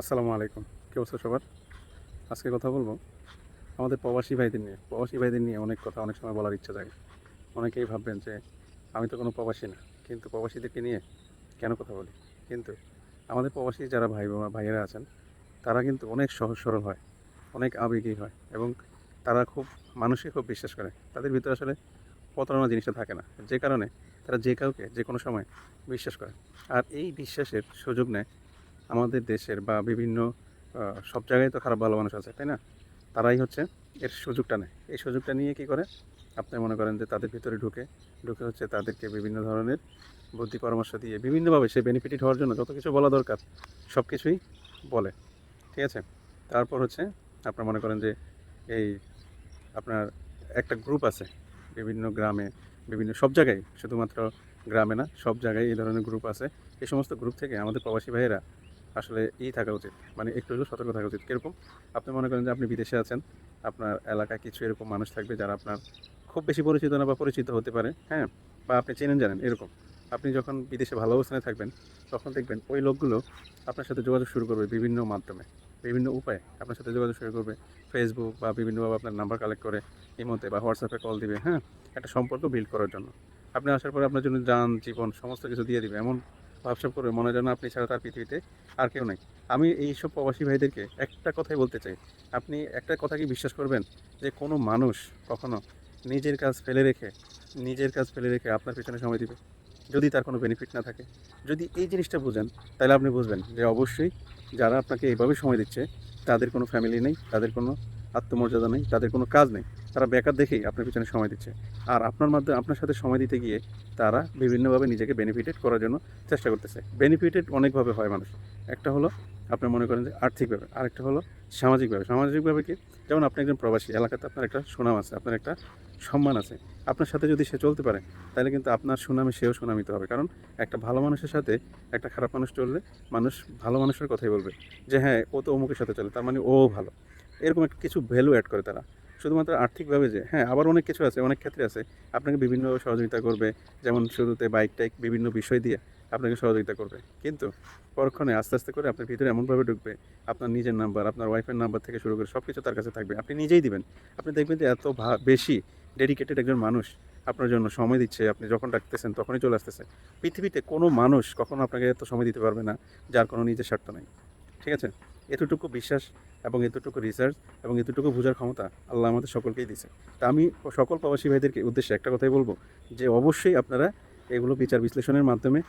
আসসালামু আলাইকুম। কি অবস্থা সবার? আজকে কথা বলব আমাদের প্রবাসী ভাইদের নিয়ে। প্রবাসী ভাইদের নিয়ে অনেক কথা, অনেক সময় বলার ইচ্ছা থাকে অনেকেই ভাববেন যে আমি তো কোনো প্রবাসী না, কিন্তু প্রবাসীদেরকে নিয়ে কেন কথা বলি? কিন্তু আমাদের প্রবাসী যারা ভাই ভাইয়েরা আছেন, তারা কিন্তু অনেক সহজ সরল হয়, অনেক আবেগী হয় এবং তারা খুব, মানুষকে খুব বিশ্বাস করে। তাদের ভিতরে আসলে প্রতারণা জিনিসটা থাকে না। যে কারণে তারা যে কাউকে, যে কোনো সময় বিশ্বাস করে। আর এই বিশ্বাসের সুযোগ নেয় আমাদের দেশের বা বিভিন্ন সব জায়গায় তো খারাপ ভালো মানুষ আছে, তাই না? তারাই হচ্ছে এর সুযোগটা নেয়। এই সুযোগটা নিয়ে কি করে? আপনি মনে করেন যে তাদের ভিতরে ঢুকে ঢুকে হচ্ছে তাদেরকে বিভিন্ন ধরনের বুদ্ধি পরামর্শ দিয়ে বিভিন্নভাবে সে বেনিফিটেড হওয়ার জন্য যত কিছু বলা দরকার, সব কিছুই বলে, ঠিক আছে? তারপর হচ্ছে আপনার মনে করেন যে এই আপনার একটা গ্রুপ আছে, বিভিন্ন গ্রামে, বিভিন্ন সব জায়গায়, শুধুমাত্র গ্রামে না, সব জায়গায় এই ধরনের গ্রুপ আছে। এই সমস্ত গ্রুপ থেকে আমাদের প্রবাসী ভাইয়েরা আসলে ই থাকা উচিত মানে একটু হলেও সতর্ক থাকা উচিত। কীরকম? আপনি মনে করেন যে আপনি বিদেশে আছেন, আপনার এলাকায় কিছু এরকম মানুষ থাকবে যারা আপনার খুব বেশি পরিচিত না বা পরিচিত হতে পারে হ্যাঁ? বা আপনি চেনেন, জানেন, এরকম। আপনি যখন বিদেশে ভালো অবস্থানে থাকবেন, তখন দেখবেন ওই লোকগুলো আপনার সাথে যোগাযোগ শুরু করবে বিভিন্ন মাধ্যমে, বিভিন্ন উপায়ে। আপনার সাথে যোগাযোগ শুরু করবে ফেসবুক বা বিভিন্নভাবে আপনার নাম্বার কালেক্ট করে ইমোতে বা হোয়াটসঅ্যাপে কল দিবে হ্যাঁ? একটা সম্পর্ক বিল্ড করার জন্য। আপনি আসার পরে আপনার জন্য যান, জীবন, সমস্ত কিছু দিয়ে দিবে, এমন ভাবসাব করবে মনে যেন আপনি ছাড়া তার পৃথিবীতে আর কেউ নেই। আমি এই সব প্রবাসী ভাইদেরকে একটা কথাই বলতে চাই। আপনি একটা কথা কি বিশ্বাস করবেন? যে কোনো মানুষ কখনো নিজের কাজ ফেলে রেখে, নিজের কাজ ফেলে রেখে আপনার পেছনে সময় দিবে, যদি তার কোনো বেনিফিট না থাকে। যদি এই জিনিসটা বুঝেন, তাহলে আপনি বুঝবেন যে অবশ্যই যারা আপনাকে এইভাবে সময় দিচ্ছে, তাদের কোনো ফ্যামিলি নেই, তাদের কোনো আত্মমর্যাদা নেই, তাদের কোনো কাজ নেই। তারা বেকার দেখেই আপনার পিছনে সময় দিচ্ছে। আর আপনার মাধ্যমে, আপনার সাথে সময় দিতে গিয়ে তারা বিভিন্নভাবে নিজেকে বেনিফিটেড করার জন্য চেষ্টা করতেছে। বেনিফিটেড অনেকভাবে হয় মানুষ। একটা হলো আপনি মনে করেন যে আর্থিকভাবে, আরেকটা হলো সামাজিকভাবে। সামাজিকভাবে কি? যেমন আপনি একজন প্রবাসী, এলাকাতে আপনার একটা সুনাম আছে, আপনার একটা সম্মান আছে। আপনার সাথে যদি সে চলতে পারে, তাহলে কিন্তু আপনার সুনামে সেও সুনামিত হবে। কারণ একটা ভালো মানুষের সাথে একটা খারাপ মানুষ চললে মানুষ ভালো মানুষের কথাই বলবে যে হ্যাঁ ও তো অমুকের সাথে চলে, তার মানে ও ভালো। এরকম একটা কিছু ভ্যালু অ্যাড করে তারা। শুধুমাত্র আর্থিকভাবে যে হ্যাঁ আবার অনেক কিছু আছে, অনেক ক্ষেত্রে আছে। আপনাকে বিভিন্নভাবে সহযোগিতা করবে, যেমন শুরুতে বাইক টাইক বিভিন্ন বিষয় দিয়ে আপনাকে সহযোগিতা করবে। কিন্তু পরক্ষণে আস্তে আস্তে করে আপনার ভিতরে এমনভাবে ঢুকবে, আপনার নিজের নাম্বার আপনার ওয়াইফের নাম্বার থেকে শুরু করে সব কিছু তার কাছে থাকবে। আপনি নিজেই দিবেন। আপনি দেখবেন যে এত বেশি ডেডিকেটেড একজন মানুষ আপনার জন্য সময় দিচ্ছে, আপনি যখন ডাকতেছেন তখনই চলে আসতেছে। পৃথিবীতে কোনো মানুষ কখনো আপনাকে এত সময় দিতে পারবে না, যার কোনো নিজের স্বার্থ নেই। ঠিক আছে? এতটুকু বিশ্বাস এবং এতটুকু রিসার্চ এবং এতটুকু বোঝার ক্ষমতা আল্লাহ আমাদের সকলকেই দিছে তা আমি সকল প্রবাসী ভাইদেরকে উদ্দেশ্যে একটা কথাই বলব যে অবশ্যই আপনারা এগুলো বিচার বিশ্লেষণের মাধ্যমে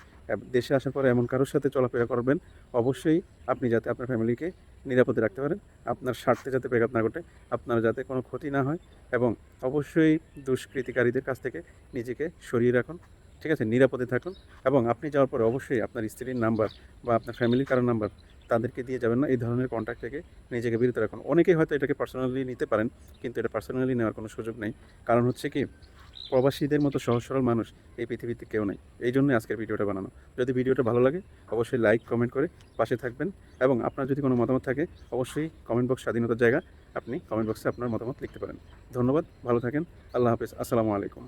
দেশে আসার পরে এমন কারোর সাথে চলাফেরা করবেন। অবশ্যই আপনি যাতে আপনার ফ্যামিলিকে নিরাপদে রাখতে পারেন, আপনার স্বার্থে যাতে ব্যাঘাত না ঘটে, আপনার যাতে কোনো ক্ষতি না হয় এবং অবশ্যই দুষ্কৃতিকারীদের কাছ থেকে নিজেকে সরিয়ে রাখুন, ঠিক আছে? নিরাপদে থাকুন এবং আপনি যাওয়ার পরে অবশ্যই আপনার স্ত্রীর নাম্বার বা আপনার ফ্যামিলির কারোর নাম্বার তাদেরকে দিয়ে যাবেন না, এই ধরনের কন্ট্যাক্ট থেকে নিজেকে বিরত রাখুন। অনেকেই হয়তো এটাকে পার্সোনালি নিতে পারেন, কিন্তু এটা পার্সোনালি নেওয়ার কোনো সুযোগ নেই। কারণ হচ্ছে কি, প্রবাসীদের মতো সহজ সরল মানুষ এই পৃথিবীতে কেউ নেই। এই জন্যই আজকের ভিডিওটা বানানো। যদি ভিডিওটা ভালো লাগে, অবশ্যই লাইক কমেন্ট করে পাশে থাকবেন এবং আপনার যদি কোনো মতামত থাকে, অবশ্যই কমেন্ট বক্স স্বাধীনতার জায়গা, আপনি কমেন্ট বক্সে আপনার মতামত লিখতে পারেন। ধন্যবাদ, ভালো থাকেন, আল্লাহ হাফিজ, আসসালামু আলাইকুম।